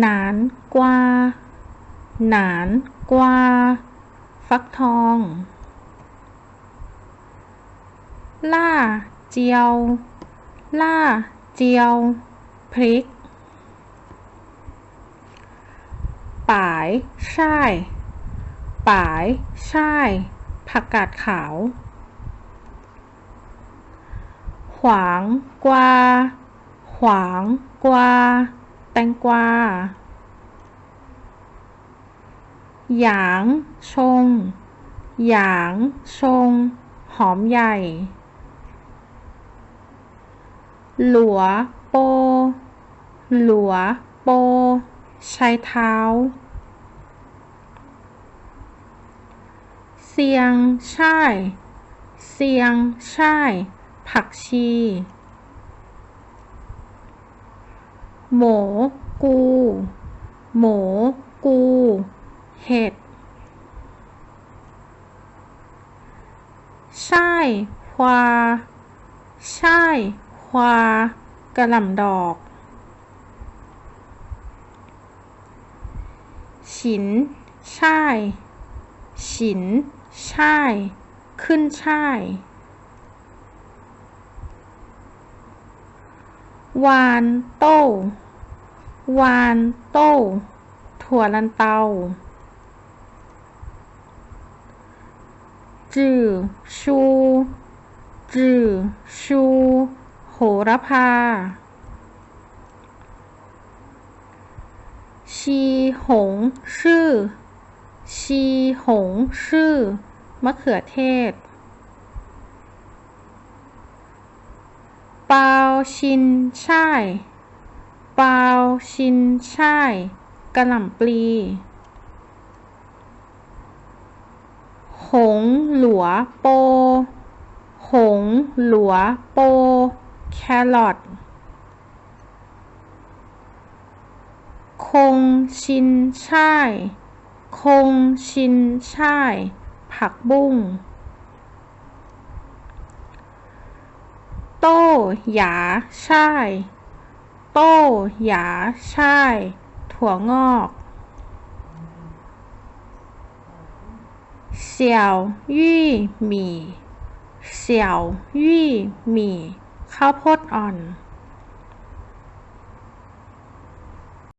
หนานกว่า หนานกว่า ฟักทอง ล่าเจียว ล่าเจียว พริกป่ายช่ายป่ายช่ายผักกาดขาว ขวางกว่า ขวางกว่า แตงกวา หยาง ชง หยาง ชง หอมใหญ่ หลัว โป หลัว โปใช้เท้าเซียงช่ายเซียงช่าย ผักชี โหมกู หมกู เห็ดช่ควาช่ควากระหล่ำดอก ฉินช่ ฉินช่ ขึ้นช่วานโต้ วานโต้ถั่วลันเตา จื่อชู จื่อชู โหระพา ชีหงชื่อ ชีหงชื่อ มะเขือเทศเปาชินช่าย ปาชินช่ายกระหล่ำปลี หงหลัวโป หงหลัวโป แครอทคงชินช่าย คงชินช่าย ผักบุ้ง โต้หยาช่าย โต้หยาช่าย ถั่วงอก เสี่ยวยี่หมี่ เสี่ยวยี่หมี่ ข้าวโพดอ่อน